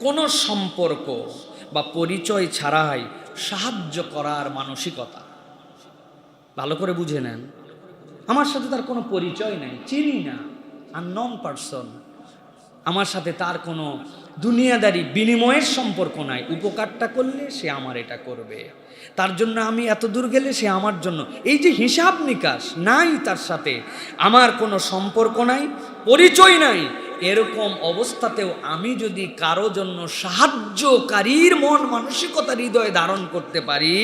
কোনো সম্পর্ক বা পরিচয় ছাড়াই সাহায্য করার মানসিকতা। ভালো করে বুঝে নেন। আমার সাথে তার কোনো পরিচয় নেই, চিনি না আর নন পার্সন আমার সাথে তার কোনো দুনিয়াদারি বিনিময়ের সম্পর্ক নাই। উপকারটা করলে সে আমার এটা করবে। তার জন্য আমি এত দূর গেলে সে আমার জন্য। এই যে হিসাব নিকাশ নাই তার সাথে। আমার কোনো সম্পর্ক নাই, পরিচয় নাই। এরকম অবস্থাতেও আমি যদি কারও জন্য সাহায্যকারীর মন মানসিকতা হৃদয়ে ধারণ করতে পারি,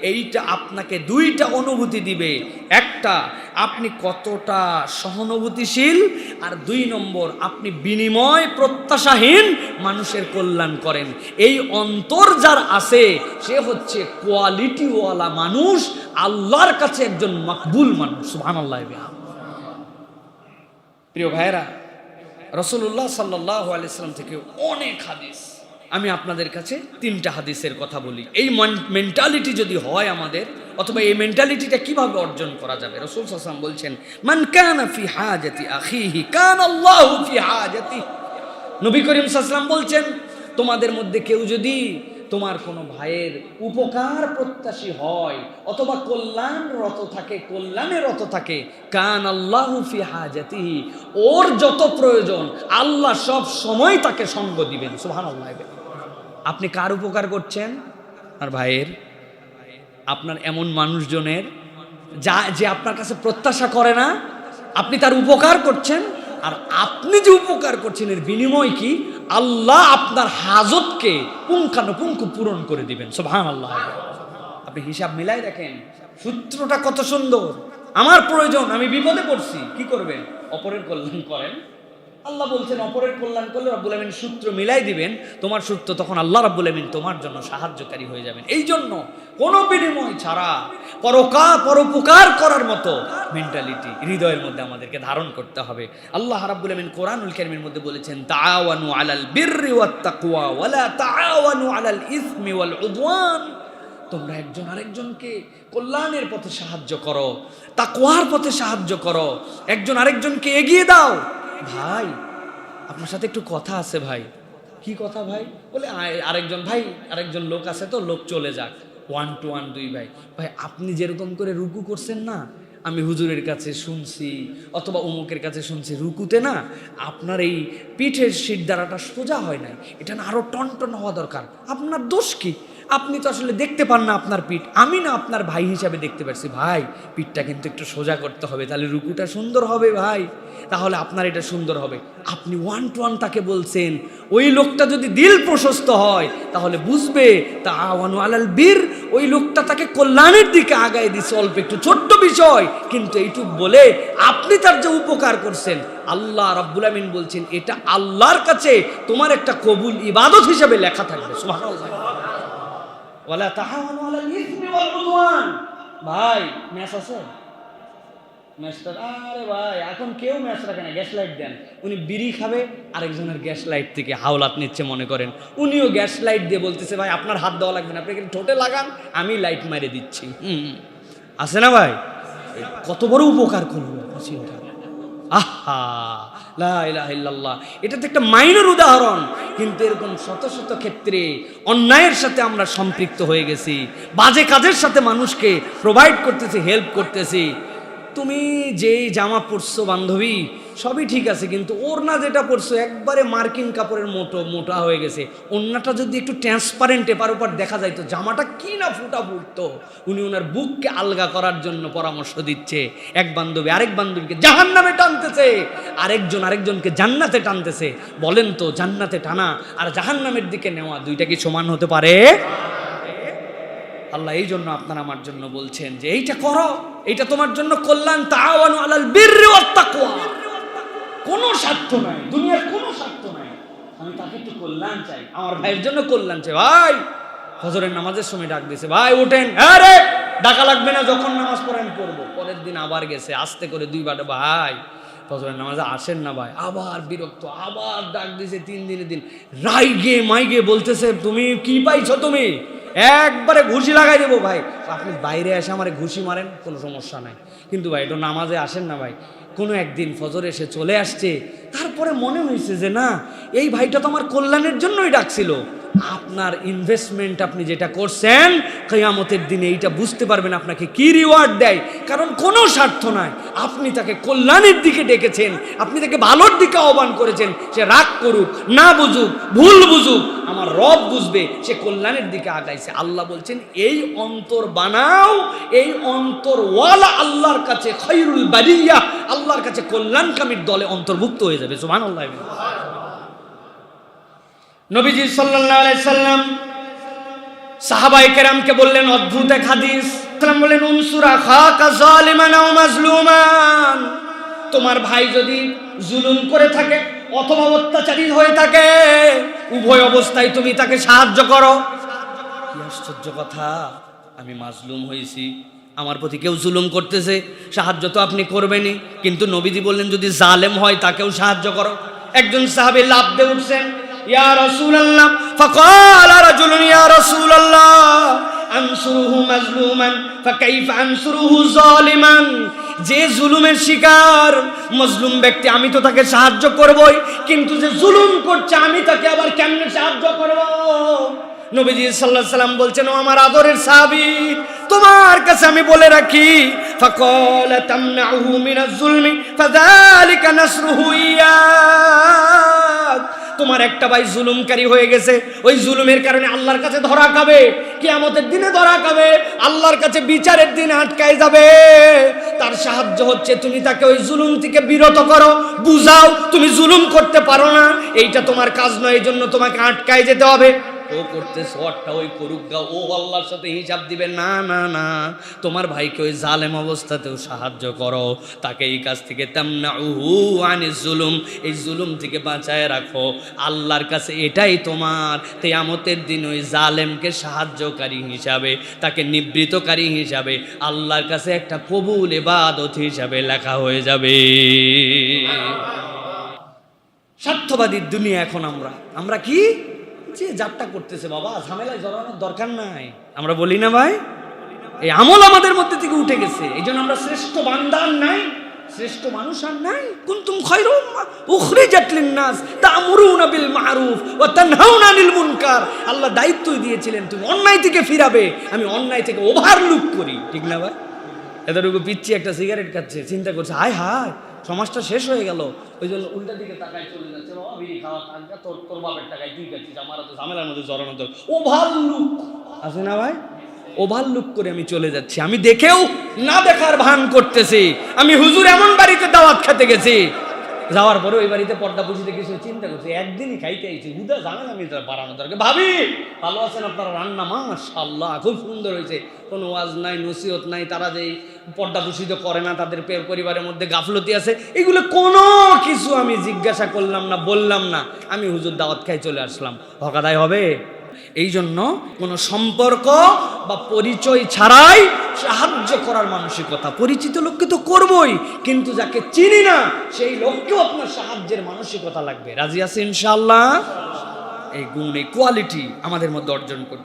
এইটা আপনাকে দুইটা অনুভূতি দিবে। একটা, আপনি কতটা সহানুভূতিশীল, আর দুই নম্বর, আপনি বিনিময় প্রত্যাশাহীন মানুষের কল্যাণ করেন। এই অন্তর যার আছে, সে হচ্ছে কোয়ালিটিওয়ালা মানুষ, আল্লাহর কাছে একজন মকবুল মানুষ। সুহান আল্লাহ প্রিয় ভাইরা রসুল্লাহ সাল্লাহ আলাইসাল্লাম থেকে অনেক হাদিস। আমি আপনাদের কাছে তিনটা হাদিসের কথা বলি। এই মেন্টালিটি যদি হয় আমাদের, অথবা এই মেন্টালিটিটা কীভাবে অর্জন করা যাবে? রসুল সাসাম বলছেন, মান কানা ফি হাজাতি আখিহি, কান আল্লাহ ফি হাজাতি নবী করিম সাসলাম বলছেন, তোমাদের মধ্যে কেউ যদি তোমার কোনো ভাইয়ের উপকার প্রত্যাশী হয় অথবা কল্যাণ রত থাকে, কল্যাণে রত থাকে কান আল্লাহ ফি হাজাতিহি, ওর যত প্রয়োজন, আল্লাহ সব সময় তাকে সঙ্গ দিবেন সুহান আল্লাহ আপনি কার উপকার করছেন? আর ভাইয়ের, আপনার এমন মানুষজনের, যা, যে আপনার কাছে প্রত্যাশা করে না, আপনি তার উপকার করছেন? আর আপনি যে উপকার করছেন এর বিনিময় কি? আল্লাহ আপনার হাজতকে পুঙ্খানুপুঙ্খ পূরণ করে দিবেন সোভান আল্লাহ আপনি হিসাব মিলাই দেখেন, সূত্রটা কত সুন্দর। আমার প্রয়োজন, আমি বিপদে পড়ছি, কি করবেন? অপরের কল্যাণ করেন। আল্লাহ বলছেন, অপরের কল্যাণ করলে রব্বুল সূত্র মিলাই দিবেন। তোমার সূত্র তখন আল্লাহ রব্বুল আমিন তোমার জন্য সাহায্যকারী হয়ে যাবেন। এই জন্য কোনো বিনিময় ছাড়া পরকা, পরোপকার করার মতো মেন্টালিটি হৃদয়ের মধ্যে আমাদেরকে ধারণ করতে হবে। আল্লাহ রাব্বুল আমিন কোরআনুল কারীমের মধ্যে বলেছেন, তাআওয়ানু আলাল বিররি ওয়াত তাকওয়া ওয়ালা তাআওয়ানু আলাল ইসমি ওয়াল উদওয়ান। তোমরা একজন আরেকজনকে কল্যাণের পথে সাহায্য করো, তাকওয়ার পথে সাহায্য করো। একজন আরেকজনকে এগিয়ে দাও। ভাই, আপনার সাথে একটু কথা আছে ভাই। কি কথা ভাই? বলে আরেকজন, ভাই, আরেকজন লোক আছে তো, লোক চলে যাক। ওয়ান টু ওয়ান দুই ভাই। ভাই, আপনি যেরকম করে রুকু করছেন না, আমি হুজুরের কাছে শুনছি, অথবা অমুকের কাছে শুনছি, রুকুতে না, আপনার এই পিঠের শির দ্বারাটা সোজা হয় নাই। এটা না আরও টনটন হওয়া দরকার। আপনার দোষ কি? আপনি তো আসলে দেখতে পান না আপনার পিঠ। আমি না আপনার ভাই হিসাবে দেখতে পাচ্ছি ভাই, পিঠটা কিন্তু একটু সোজা করতে হবে, তাহলে রুকুটা সুন্দর হবে ভাই। তাহলে আপনার এটা সুন্দর হবে। আপনি ওয়ান টু ওয়ান তাকে বলছেন, ওই লোকটা যদি দিল প্রশস্ত হয়, তাহলে বুঝবে, তা আওয়ানু আলাল বীর ওই লোকটা তাকে কল্যাণের দিকে আগায় দিচ্ছে অল্প একটু ছোট্ট বিষয়। কিন্তু এইটুক বলে আপনি তার যে উপকার করছেন, আল্লাহ রাব্বুল আমিন বলছেন, এটা আল্লাহর কাছে তোমার একটা কবুল ইবাদত হিসাবে লেখা থাকবে। সুবহানাল্লাহ। ওয়ালা তাহাওয়ানু আলাল ইসমি ওয়াল উদওয়ান। ভাই, ম্যাচ আছে? ম্যাচটা আরে ভাই, এখন কেউ ম্যাচ রাখে না, গ্যাস লাইট দেন। উনি বিড়ি খাবে, আরেকজনের গ্যাস লাইট থেকে হাওলাত নিচ্ছে, মনে করেন। উনিও গ্যাস লাইট দিয়ে বলতেছে, ভাই, আপনার হাত দেওয়া লাগবে না, আপনি ঠোঁটে লাগান, আমি লাইট মারে দিচ্ছি। হুম আছে না ভাই? কত বড় উপকার আপনি চিন্তা আহা! লা ইলাহা ইল্লাল্লাহ। এটা তো একটা মাইনর উদাহরণ। কিন্তু এরকম শত শত ক্ষেত্রে অন্যায়ের সাথে আমরা সম্পৃক্ত হয়ে গেছি। বাজে কাজের সাথে মানুষকে প্রোভাইড করতেছি হেল্প করতেছি। তুমি যেই জামা পরছো বান্ধবী সবই ঠিক আছে, কিন্তু ওড়না যেটা পরছো, একবারে মার্কিন কাপড়ের মোটো মোটা হয়ে গেছে। ওড়নাটা যদি একটু ট্রান্সপারেন্ট এপার ওপার দেখা যায়, তো জামাটা কি না ফুটা ফুটতো উনি ওনার বুককে আলগা করার জন্য পরামর্শ দিচ্ছে। এক বান্ধবী আরেক বান্ধবীকে জাহান নামে টানতেছে। আরেকজন আরেকজনকে জান্নাতে টানতেছে। বলেন তো, জান্নাতে টানা আর জাহান নামের দিকে নেওয়া, দুইটা কি সমান হতে পারে? আল্লাহ এই জন্য আপনার আমার জন্য বলছেন যে, এইটা করো, এইটা তোমার জন্য কল্যাণ, তাআওয়ানু আলাল বিররি ওয়াত তাকওয়া। কোনো স্বার্থ নাই, দুনিয়ার কোনো স্বার্থ নাই। আমি তাকে একটু কল্যাণ চাই, আমার ভাইয়ের জন্য কল্যাণ চাই। ভাই, ফজরের নামাজের সময় ডাক দিয়েছে ভাই ওঠেন আরে ডাকা লাগবে না, যখন নামাজ পড়েন পড়ব। পরের দিন আবার গেছে, আস্তে করে দুই বাটা, ভাই, ফজরের নামাজে আসেন না ভাই। আবার বিরক্ত, আবার ডাক দিয়েছে তিন দিনের দিন রাইগে মাইগে বলতেছে, তুমি কি পাইছো তুমি? একবারে ঘুষি লাগাই দেবো ভাই। আপনি বাইরে এসে আমার ঘুষি মারেন, কোনো সমস্যা নাই। কিন্তু ভাই, এটা নামাজে আসেন না ভাই। কোনো একদিন ফজর এসে চলে আসছে, তারপরে মনে হয়েছে যে না, এই ভাইটা তো আমার কল্যাণের জন্যই ডাকছিল। আপনার ইনভেস্টমেন্ট আপনি যেটা করছেন, কেয়ামতের দিনে এইটা বুঝতে পারবেন আপনাকে কি রিওয়ার্ড দেয়। কারণ কোনো স্বার্থ নাই। আপনি তাকে কল্যাণের দিকে ডেকেছেন, আপনি তাকে ভালোর দিকে আহ্বান করেছেন, সে রাগ করুক, না বুঝুক, ভুল বুঝুক, আমার রব বুঝবে, সে কল্যাণের দিকে আগাইছে। আল্লাহ বলছেন, এই অন্তর বানাও, এই অন্তর ওয়ালা আল্লাহর কাছে খৈরুল বারিয়া, আল্লাহর কাছে কল্যাণকামীর দলে অন্তর্ভুক্ত হয়ে যাবে। সুমান আল্লাহ নবীজি আলাইহি সাল্লাম সাহাবায়ে কেরামকে বললেন, অদ্ভুত এক হাদিস। বললেন, উনসুরা খাকা জালিমান আও মাজলুমান। তোমার ভাই যদি জুলুম করে থাকে অথবা অত্যাচারী হয়ে থাকে, উভয় অবস্থায় তুমি তাকে সাহায্য করো। কি আশ্চর্য কথা, আমি মাজলুম হয়েছি, আমার প্রতি কেউ জুলুম করতেছে, সাহায্য তো আপনি করবেনই। কিন্তু নবীজি বললেন, যদি জালেম হয় তাকেও সাহায্য করো। একজন সাহাবী লাভ দিয়ে উঠছেন ইয়া রাসূলুল্লাহ, ফাকাল রাজুলুন ইয়া রাসূলুল্লাহ, আনসুরুহু মাজলুমান, ফাকাইফা আনসুরুহু জালিমান। যে জুলুমের শিকার, মজলুম ব্যক্তি, আমি তো তাকে সাহায্য করবই, কিন্তু যে জুলুম করছে, আমি তাকে আবার কেমনে সাহায্য করব? নবীজি সাল্লাহ সাল্লাম বলছেন, ও আমার আদরের সাহাবী, তোমার কাছে আমি বলে রাখি, ফাকাল তামনাহু মিনাজ জুলমি ফাযালিকা নাসরুহু ইয়াক তোমার একটা ভাই জুলুমকারী হয়ে গেছে। ওই জুলুমের কারণে আল্লাহর কাছে ধরা খাবে। কিয়ামতের দিনে ধরা খাবে। আল্লাহর কাছে বিচারের দিন আটকায় যাবে। তার সাহায্য হচ্ছে তুমি তাকে ওই জুলুম থেকে বিরত করো। বুঝাও, তুমি জুলুম করতে পারো না। এইটা তোমার কাজ নয় এই জন্য তোমাকে আটকায় যেতে হবে। ও করতে শটটা ওই করুক গা, ও আল্লাহর সাথে হিসাব দিবে, না না না, তোমার ভাইকে ওই জালেম অবস্থাতেও সাহায্য করো। তাকে এই কাজ থেকে তেমনা উহু আনে জুলুম, এই জুলুম থেকে বাঁচায় রাখো। আল্লাহর কাছে এটাই তোমার তেয়ামতের দিন ওই জালেমকে সাহায্যকারী হিসাবে, তাকে নিবৃতকারী হিসাবে, আল্লাহর কাছে একটা কবুল এবাদত হিসাবে লেখা হয়ে যাবে। স্বার্থবাদীর দুনিয়া এখন আমরা। আমরা কি? যে যাত্রা করতেছে বাবা, ঝামেলায় জড়ানোর দরকার নাই। আমরা বলি না ভাই, এই আমল আমাদের মধ্যে থেকে উঠে গেছে। এই জন্য আমরা শ্রেষ্ঠ বান্দার নাই, শ্রেষ্ঠ মানুষ আর নাই। কুনতুম খায়রুম উখরিজাত লিন-নাস তা'মুরুনা বিল মা'রুফ ওয়া তানহাউনা আনিল মুনকার। আল্লাহ দায়িত্বই দিয়েছিলেন, তুমি অন্যায় থেকে ফিরাবে, আমি অন্যায় থেকে ওভারলুক করি। ঠিক না ভাই? এতটুকু পিচ্ছি একটা সিগারেট খাচ্ছে, চিন্তা করছে, হায় হায় সমাজটা শেষ হয়ে গেল। ওই জন্য উল্টা দিকে তাকায় চলে যাচ্ছে, বাবা বিড়ি খাওয়া তোর তোর বাপের টাকায় তুই খাচ্ছিস? আমার তো ঝামেলার মধ্যে জড়ানো তোর ওভার লুক। আছে না ভাই? ওভার লুক করে আমি চলে যাচ্ছি। আমি দেখেও না দেখার ভান করতেছি। আমি হুজুর এমন বাড়িতে দাওয়াত খেতে গেছি। যাওয়ার পরে ওই বাড়িতে পর্দা পুষিতে কিছু চিন্তা করছে। একদিনই খাইতে আইছি। হুদা আমি তার বাড়ানো দরকার। ভাবি, ভালো আছেন আপনারা রান্না? মাশাল্লাহ খুব সুন্দর হয়েছে। কোনো ওয়াজ নাই, নসিহত নাই। তারা যেই পর্দা পুষিত করে না, তাদের পরিবারের মধ্যে গাফলতি আছে। এগুলো কোনো কিছু আমি জিজ্ঞাসা করলাম না, বললাম না। আমি হুজুর দাওয়াত খাই চলে আসলাম। হকাদায় হবে? এই জন্য কোনো সম্পর্ক বা পরিচয় ছাড়াই সাহায্য করার মানসিকতা। পরিচিত লোককে তো করবই, কিন্তু যাকে চিনি না, সেই লোককেও আপনার সাহায্যের মানসিকতা লাগবে। রাজি আছে ইনশাল্লাহ এই গুণ, এই কোয়ালিটি আমাদের মধ্যে অর্জন করবে